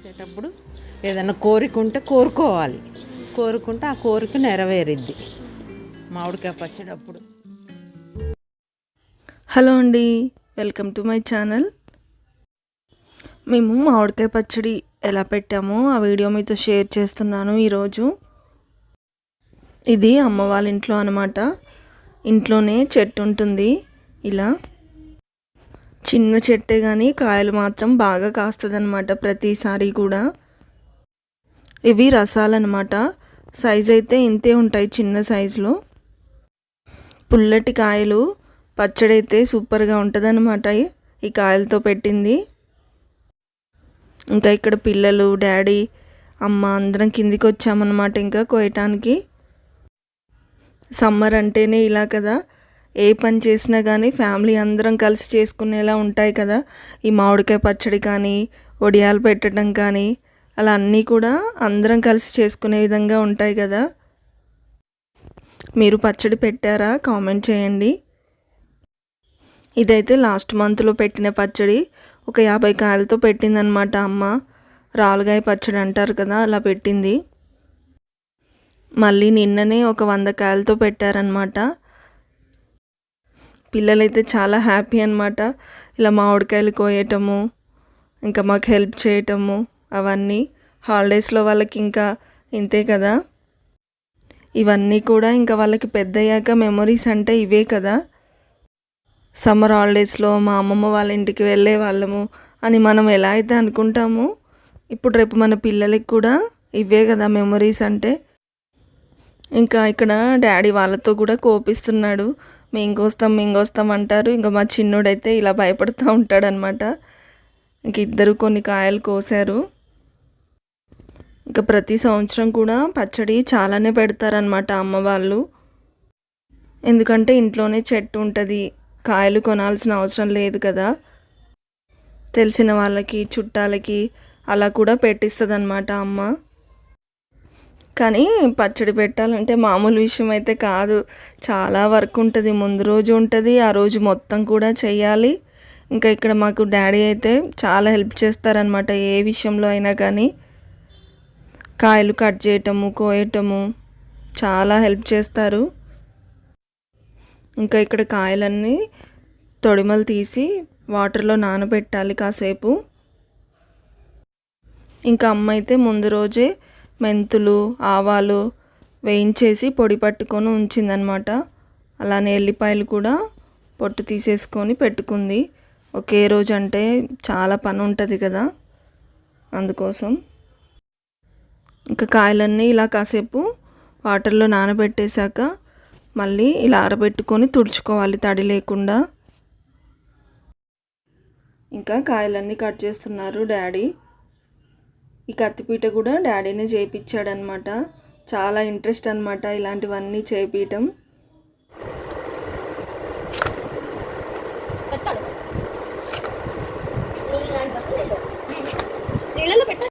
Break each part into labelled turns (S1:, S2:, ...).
S1: చేసేటప్పుడు ఏదైనా కోరిక ఉంటే కోరుకోవాలి. కోరుకుంటే ఆ కోరిక నెరవేరిద్ది. మామిడికాయ పచ్చడి అప్పుడు
S2: హలో అండి వెల్కమ్ టు మై ఛానల్. మేము మామిడికాయ పచ్చడి ఎలా పెట్టామో ఆ వీడియో మీతో షేర్ చేస్తున్నాను ఈరోజు. ఇది అమ్మ వాళ్ళ ఇంట్లో అనమాట ఇంట్లోనే చెట్టు ఉంటుంది. ఇలా చిన్న చెట్టే కానీ కాయలు మాత్రం బాగా కాస్తుందన్నమాట ప్రతిసారి కూడా. ఇవి రసాలన్నమాట. సైజ్ అయితే ఇంతే ఉంటాయి చిన్న సైజులో. పుల్లటి కాయలు పచ్చడి అయితే సూపర్గా ఉంటుందన్నమాట ఈ కాయలతో పెట్టింది. ఇంకా ఇక్కడ పిల్లలు డాడీ అమ్మ అందరం కిందికి వచ్చామన్నమాట ఇంకా కోయటానికి సమ్మర్ అంటేనే ఇలా కదా. ఏ పని చేసినా కానీ ఫ్యామిలీ అందరం కలిసి చేసుకునేలా ఉంటాయి కదా. ఈ మామిడికాయ పచ్చడి కానీ వడియాలు పెట్టడం కానీ అలా అన్నీ కూడా అందరం కలిసి చేసుకునే విధంగా ఉంటాయి కదా. మీరు పచ్చడి పెట్టారా? కామెంట్ చేయండి. ఇదైతే లాస్ట్ మంత్లో పెట్టిన పచ్చడి. ఒక యాభై కాయలతో పెట్టిందనమాట అమ్మ. రాలుగాయ పచ్చడి అంటారు కదా అలా పెట్టింది. మళ్ళీ నిన్ననే ఒక వంద కాయలతో పెట్టారనమాట పిల్లలైతే చాలా హ్యాపీ అనమాట ఇలా మామిడికాయలు కోయటము ఇంకా మాకు హెల్ప్ చేయటము అవన్నీ. హాలిడేస్లో వాళ్ళకి ఇంకా ఇంతే కదా. ఇవన్నీ కూడా ఇంకా వాళ్ళకి పెద్దయ్యాక మెమొరీస్ అంటే ఇవే కదా. సమ్మర్ హాలిడేస్లో మా అమ్మమ్మ వాళ్ళ ఇంటికి వెళ్ళే వాళ్ళము అని మనం ఎలా అయితే అనుకుంటామో ఇప్పుడు రేపు మన పిల్లలకి కూడా ఇవే కదా మెమొరీస్ అంటే. ఇంకా ఇక్కడ డాడీ వాళ్ళతో కూడా కోపిస్తున్నాడు. మేము కోస్తాం మేము కోస్తాం అంటారు. ఇంకా మా చిన్నోడైతే ఇలా భయపడుతూ ఉంటాడనమాట ఇంక ఇద్దరు కొన్ని కాయలు కోసారు. ఇంకా ప్రతి సంవత్సరం కూడా పచ్చడి చాలానే పెడతారనమాట అమ్మ వాళ్ళు. ఎందుకంటే ఇంట్లోనే చెట్టు ఉంటుంది. కాయలు కొనాల్సిన అవసరం లేదు కదా. తెలిసిన వాళ్ళకి చుట్టాలకి అలా కూడా పెట్టిస్తుంది అనమాట అమ్మ. కానీ పచ్చడి పెట్టాలంటే మామూలు విషయం అయితే కాదు. చాలా వర్క్ ఉంటుంది. ముందు రోజు ఉంటుంది. ఆ రోజు మొత్తం కూడా చేయాలి ఇంకా ఇక్కడ మాకు డాడీ అయితే చాలా హెల్ప్ చేస్తారనమాట ఏ విషయంలో అయినా కానీ కాయలు కట్ చేయటము కోయటము చాలా హెల్ప్ చేస్తారు. ఇంకా ఇక్కడ కాయలన్నీ తొడిమలు తీసి వాటర్లో నానబెట్టాలి కాసేపు. ఇంకా అమ్మ అయితే ముందు రోజే మెంతులు ఆవాలు వేయించేసి పొడి పట్టుకొని ఉంచిందనమాట. అలానే ఎల్లిపాయలు కూడా పొట్టు తీసేసుకొని పెట్టుకుంది. ఒకే రోజు అంటే చాలా పని ఉంటుంది కదా అందుకోసం. ఇంకా కాయలన్నీ ఇలా కాసేపు వాటర్లో నానబెట్టేశాక మళ్ళీ ఇలా ఆరబెట్టుకొని తుడుచుకోవాలి తడి లేకుండా. ఇంకా కాయలన్నీ కట్ చేస్తున్నారు డాడీ. ఈ కత్తిపీట కూడా డాడీనే చేయించాడనమాట చాలా ఇంట్రెస్ట్ అనమాట ఇలాంటివన్నీ
S3: నీళ్ళలో పెట్ట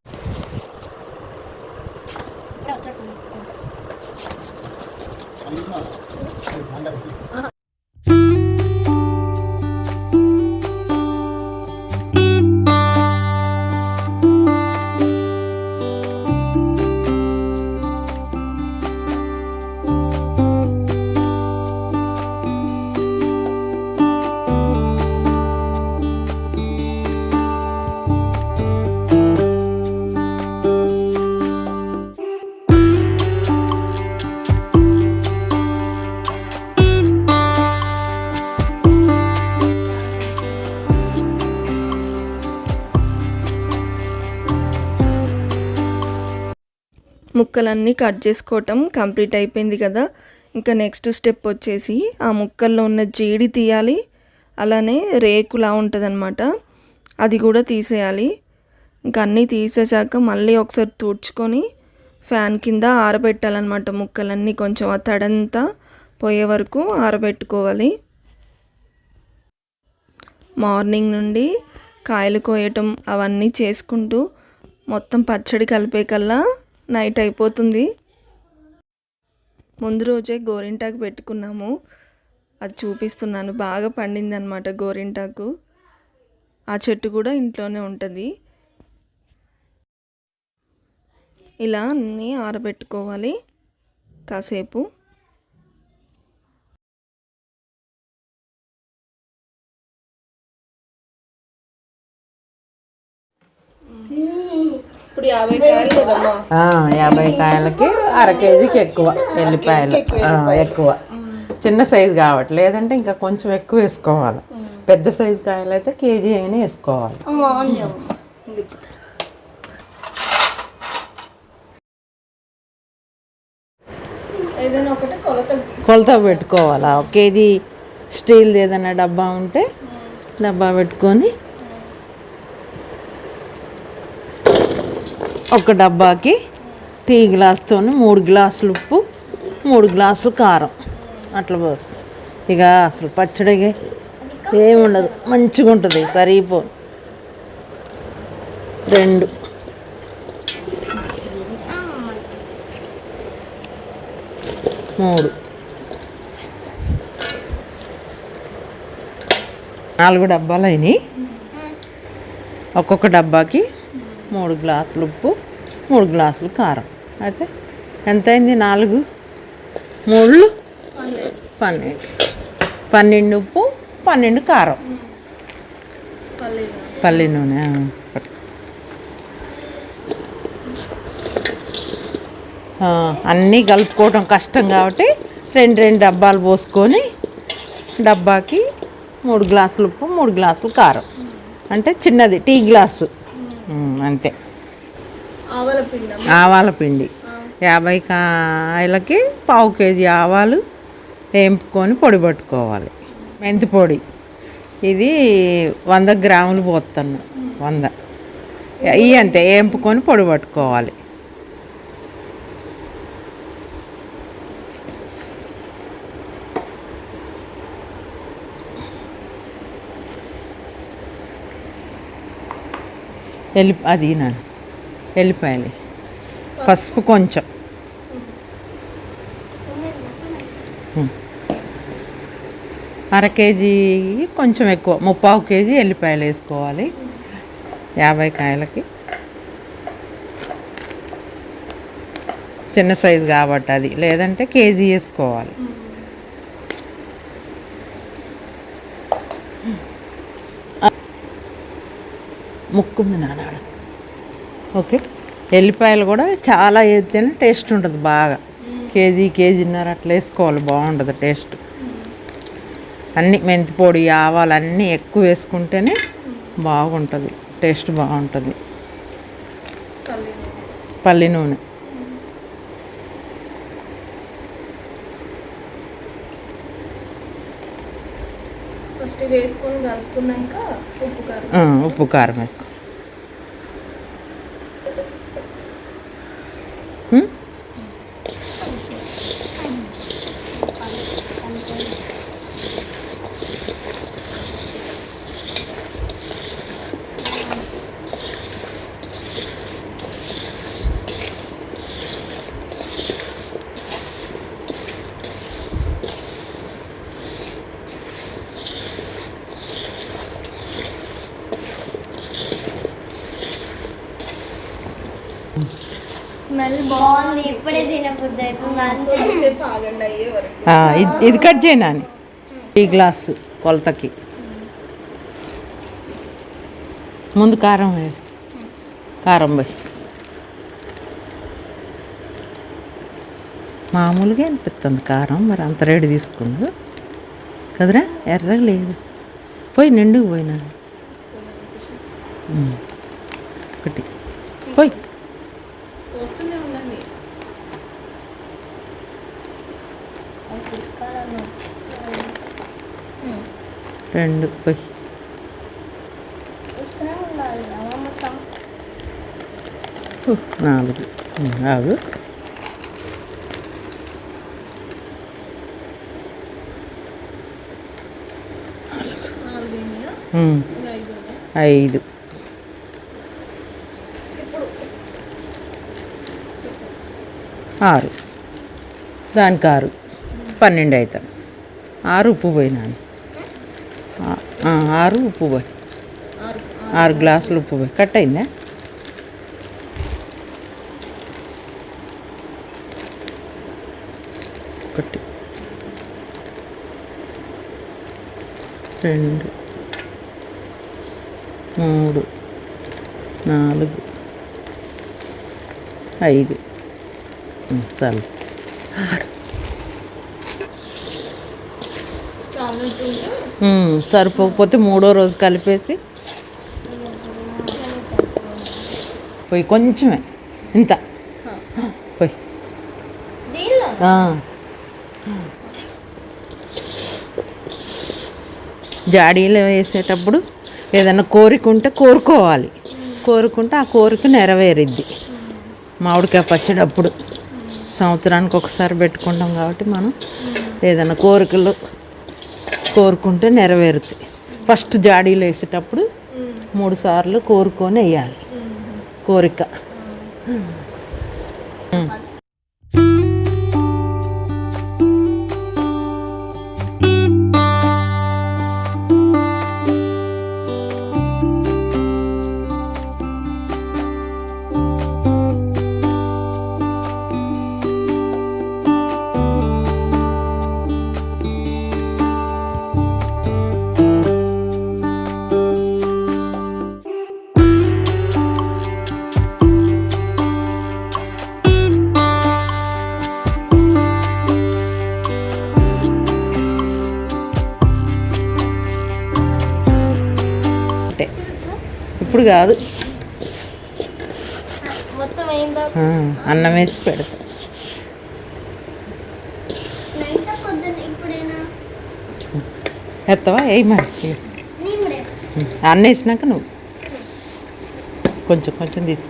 S2: ముక్కలన్నీ కట్ చేసుకోవటం కంప్లీట్ అయిపోయింది కదా. ఇంకా నెక్స్ట్ స్టెప్ వచ్చేసి ఆ ముక్కల్లో ఉన్న జీడి తీయాలి. అలానే రేకులా ఉంటుందన్నమాట. అది కూడా తీసేయాలి. ఇంకా అన్నీ తీసేసాక మళ్ళీ ఒకసారి తుడుచుకొని ఫ్యాన్ కింద ఆరబెట్టాలన్నమాట ముక్కలన్నీ. కొంచెం ఆ తడంతా పోయే వరకు ఆరబెట్టుకోవాలి. మార్నింగ్ నుండి కాయలు కోయటం అవన్నీ చేసుకుంటూ మొత్తం పచ్చడి కలిపే కల్లా నైట్ అయిపోతుంది. ముందు రోజే గోరింటాకు పెట్టుకున్నాము. అది చూపిస్తున్నాను. బాగా పండింది అనమాట గోరింటాకు. ఆ చెట్టు కూడా ఇంట్లోనే ఉంటుంది. ఇలా అన్నీ ఆరబెట్టుకోవాలి కాసేపు. Yeah. యాభై
S1: కాయలకి అర కేజీకి ఎక్కువ ఎల్లిపాయలు. ఎక్కువ చిన్న సైజు కాబట్టి లేదంటే ఇంకా కొంచెం ఎక్కువ వేసుకోవాలి. పెద్ద సైజు కాయలు అయితే కేజీ అయినా వేసుకోవాలి.
S2: కొలత
S1: పెట్టుకోవాలి? ఒక కేజీ స్టీల్ ఏదైనా డబ్బా ఉంటే డబ్బా పెట్టుకొని ఒక డబ్బాకి టీ గ్లాస్తో మూడు గ్లాసులు ఉప్పు మూడు గ్లాసులు కారం. అట్లా పోస్తాం ఇక అసలు పచ్చడిగా ఏముండదు. మంచిగా ఉంటుంది. సరిపో రెండు. మూడు. నాలుగు డబ్బాలు అయినాయి ఒక్కొక్క డబ్బాకి మూడు గ్లాసులు ఉప్పు మూడు గ్లాసులు కారం. అయితే ఎంత అయింది నాలుగు. మూడు పన్నెండు. పన్నెండు ఉప్పు పన్నెండు కారం. పల్లి నూనె అన్నీ కలుపుకోవటం కష్టం కాబట్టి రెండు రెండు డబ్బాలు పోసుకొని డబ్బాకి మూడు గ్లాసులు ఉప్పు మూడు గ్లాసులు కారం. అంటే చిన్నది టీ గ్లాసు. అంతే.
S2: ఆవల పిండి
S1: యాభై కాయలకి పావు కేజీ ఆవాలు వేంపుకొని పొడి పట్టుకోవాలి. మెంతి పొడి. ఇది వంద గ్రాములు పోతున్నా వంద. ఇవి అంతే వేంపుకొని పొడి పట్టుకోవాలి. ఎల్లి అది నాన్న ఎల్లిపాయలు. పసుపు కొంచెం. అర కేజీ కొంచెం ఎక్కువ. ముప్పావు కేజీ ఎల్లిపాయలు వేసుకోవాలి. యాభై కాయలకి. చిన్న సైజు కాబట్టి అది. లేదంటే కేజీ వేసుకోవాలి. ముక్కుంది నానాడ. ఓకే. ఎల్లిపాయలు కూడా చాలా వేస్తేనే టేస్ట్ ఉంటుంది బాగా. కేజీ కేజీన్నర అట్లా వేసుకోవాలి బాగుంటుంది టేస్ట్. అన్నీ మెంతి పొడి ఆవాలు అన్నీ ఎక్కువ వేసుకుంటేనే బాగుంటుంది టేస్ట్ బాగుంటుంది. పల్లి నూనె
S2: ఫస్ట్ వేసుకొని కలుపుకున్నాక ఉప్పు కారం.
S1: ఉప్పు కారం వేసుకో. ఇది- ఇది కట్ చేయనాని ఈ గ్లాసు కొలతకి. ముందు కారం కారం పోయి మామూలుగా అనిపిస్తుంది కారం? మరి అంత రేటు తీసుకుండు కదరా? ఎర్రగా లేదు. పోయి నిండుకు పోయినా. ఒకటి. పోయి.
S2: వస్తూనే ఉండండి
S1: రెండు పోయి. నాలుగు. ఆగు.
S2: ఇంకా ఐదు.
S1: ఆరు దానికి ఆరు పన్నెండు అవుతాను ఆరు ఉప్పు పోయినాను ఆరు ఉప్పు పోయి ఆరు గ్లాసులు ఉప్పు పోయి కట్ అయిందా ఒకటి రెండు మూడు నాలుగు ఐదు ఉమ్, చాలు ఉమ్, సరిపోకపోతే మూడో రోజు కలిపేసి. పోయి కొంచెమే. ఇంత. పోయి. జాడీలో వేసేటప్పుడు ఏదైనా కోరిక ఉంటే కోరుకోవాలి. కోరుకుంటే ఆ కోరిక నెరవేరిద్ది. మామిడికాయ పచ్చడి అప్పుడు సంవత్సరానికి ఒకసారి పెట్టుకుంటాం కాబట్టి మనం ఏదైనా కోరికలు కోరుకుంటే నెరవేరుతాయి. ఫస్ట్ జాడీలో వేసేటప్పుడు మూడు సార్లు కోరుకొని వేయాలి. కోరిక. అంటే ఇప్పుడు కాదు. అన్నం వేసి పెడతా.
S3: నైట్ పొద్దున్న ఇప్పుడైనా?
S1: ఎత్తవా? వేయి మరి.
S3: నేను కూడా వేస్తాను.
S1: అన్న వేసినాక నువ్వు. కొంచెం కొంచెం తీసి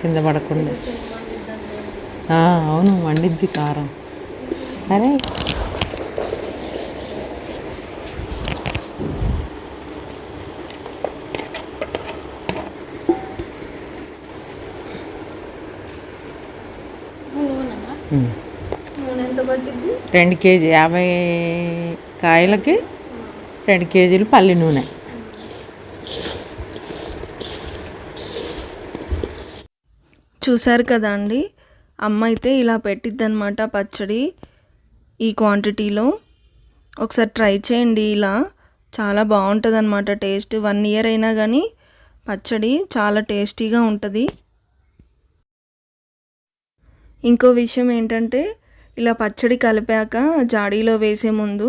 S1: కింద పడకుండా. అవును వండిద్ది కారం. అరే. రెండు కేజీ యాభై కాయలకి రెండు కేజీలు పల్లి నూనె.
S2: చూశారు కదా అండి అమ్మ అయితే ఇలా పెట్టిద్దనమాట పచ్చడి ఈ క్వాంటిటీలో ఒకసారి ట్రై చేయండి ఇలా. చాలా బాగుంటుంది అనమాట టేస్ట్. వన్ ఇయర్ అయినా కానీ పచ్చడి చాలా టేస్టీగా ఉంటుంది. ఇంకో విషయం ఏంటంటే ఇలా పచ్చడి కలిపాక జాడీలో వేసే ముందు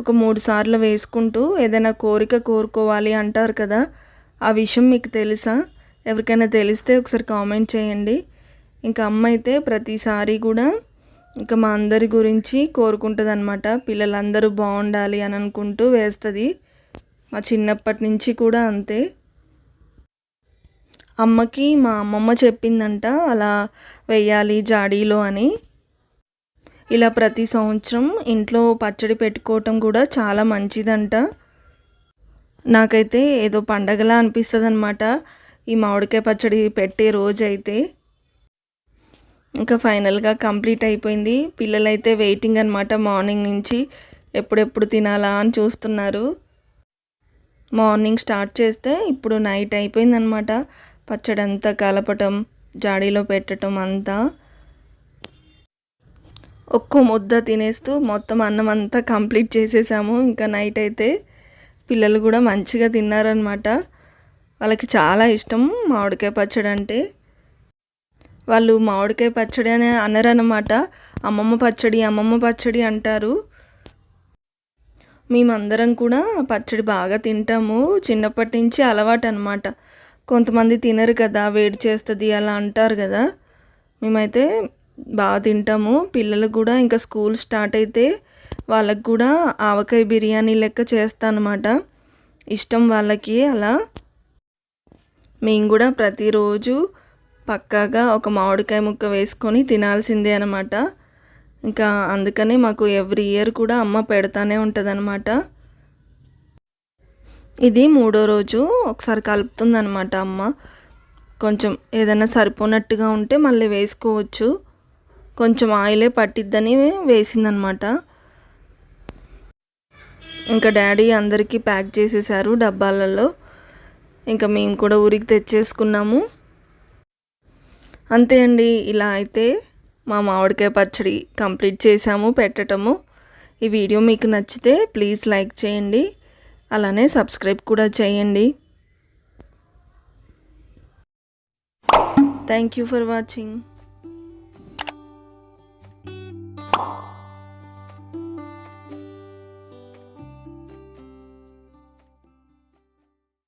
S2: ఒక మూడు సార్లు వేసుకుంటూ ఏదైనా కోరిక కోరుకోవాలి అంటారు కదా ఆ విషయం మీకు తెలుసా? ఎవరికైనా తెలిస్తే ఒకసారి కామెంట్ చేయండి. ఇంకా అమ్మ అయితే ప్రతిసారి కూడా ఇంకా మా అందరి గురించి కోరుకుంటుంది అనమాట పిల్లలందరూ బాగుండాలి అని అనుకుంటూ వేస్తుంది. మా చిన్నప్పటి నుంచి కూడా అంతే. అమ్మకి మా అమ్మమ్మ చెప్పిందంట అలా వెయ్యాలి జాడీలో అని. ఇలా ప్రతి సంవత్సరం ఇంట్లో పచ్చడి పెట్టుకోవటం కూడా చాలా మంచిదంట. నాకైతే ఏదో పండగలా అనిపిస్తుంది అనమాట ఈ మామిడికాయ పచ్చడి పెట్టే రోజైతే. ఇంకా ఫైనల్గా కంప్లీట్ అయిపోయింది. పిల్లలైతే వెయిటింగ్ అనమాట మార్నింగ్ నుంచి. ఎప్పుడెప్పుడు తినాలా అని చూస్తున్నారు. మార్నింగ్ స్టార్ట్ చేస్తే ఇప్పుడు నైట్ అయిపోయిందనమాట పచ్చడి అంతా కలపటం జాడీలో పెట్టడం అంతా. ఒక్కో ముద్ద తినేస్తూ మొత్తం అన్నం అంతా కంప్లీట్ చేసేసాము. ఇంకా నైట్ అయితే పిల్లలు కూడా మంచిగా తిన్నారనమాట వాళ్ళకి చాలా ఇష్టం మామిడికాయ పచ్చడి అంటే వాళ్ళు మామిడికాయ పచ్చడి అని అనరనమాట అమ్మమ్మ పచ్చడి అమ్మమ్మ పచ్చడి అంటారు. మేమందరం కూడా పచ్చడి బాగా తింటాము. చిన్నప్పటి నుంచి అలవాటు అనమాట కొంతమంది తినరు కదా వేడి చేస్తుంది అలా అంటారు కదా. మేమైతే బాగా తింటాము. పిల్లలకు కూడా ఇంకా స్కూల్ స్టార్ట్ అయితే వాళ్ళకు కూడా ఆవకాయ బిర్యానీ లెక్క చేస్తానమాట ఇష్టం వాళ్ళకి అలా. మేము కూడా ప్రతిరోజు పక్కాగా ఒక మామిడికాయ ముక్క వేసుకొని తినాల్సిందే అనమాట ఇంకా అందుకనే మాకు ఎవ్రీ ఇయర్ కూడా అమ్మ పెడతానే ఉంటుందన్నమాట. ఇది మూడో రోజు ఒకసారి కలుపుతుందనమాట అమ్మ. కొంచెం ఏదైనా సరిపోనట్టుగా ఉంటే మళ్ళీ వేసుకోవచ్చు. కొంచెం ఆయిలే పట్టిద్దని వేసిందనమాట ఇంకా డాడీ అందరికీ ప్యాక్ చేసేసారు డబ్బాలలో. ఇంకా మేము కూడా ఊరికి తెచ్చేసుకున్నాము. అంతే అండి ఇలా అయితే మా మామిడికాయ పచ్చడి కంప్లీట్ చేసాము పెట్టటము ఈ వీడియో మీకు నచ్చితే ప్లీజ్ లైక్ చేయండి అలానే సబ్స్క్రైబ్ కూడా చేయండి. Thank you for watching